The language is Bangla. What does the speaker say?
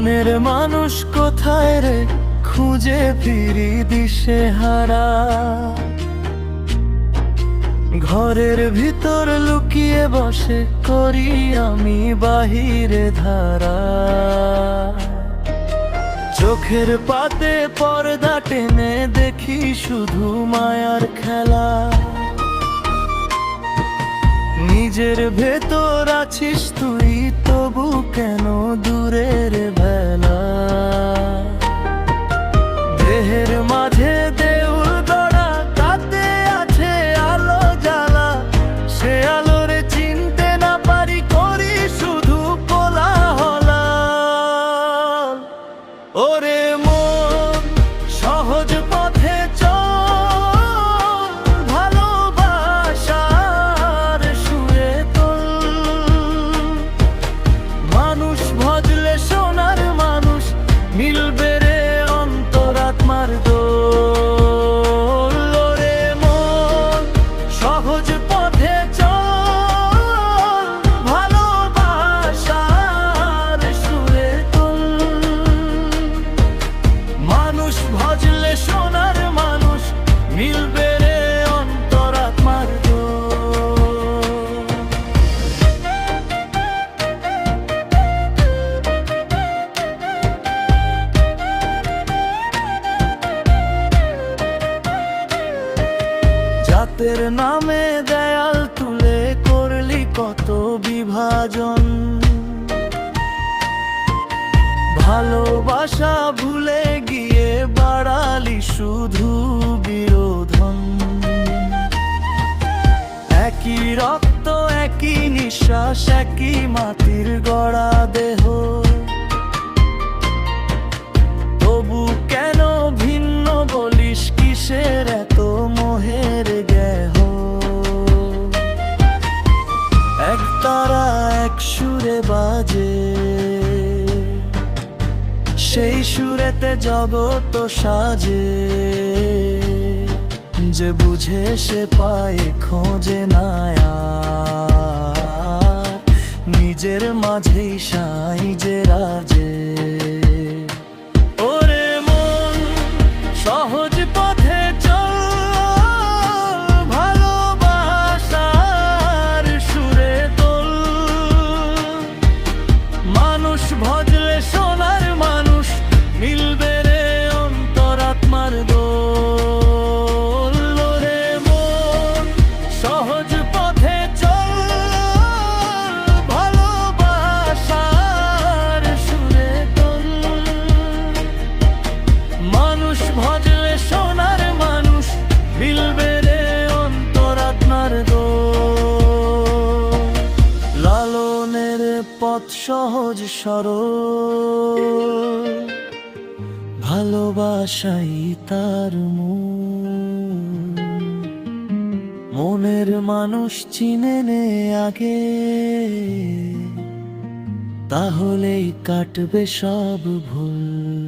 মানুষ কোথায় রে? খুঁজে ফিরি দিশে হারা। ঘরের ভিতর লুকিয়ে বসে করি আমি বাহিরে ধারা। চোখের পাতে পর্দা টেনে দেখি শুধু মায়ার খেলা। নিজের ভেতর আছিস তুই কেন দূরের বেলা জাতের নামে দেয়াল তুলে করলি কত বিভাজন। ভালোবাসা ভুলে গিয়ে বাড়ালি শুধু বিরোধন। একই রক্ত, একই নিঃশ্বাস, একই মাটির গড়া দেহ। সেই সুরেতে জগৎ সাজে। যে বুঝে সে পায় খোঁজে নায়া নিজের মাঝেই সাই সহজ সরল। ভালোবাসাই তার। মনের মানুষ চিনে নে আগে। তাহলেই কাটবে সব ভুল।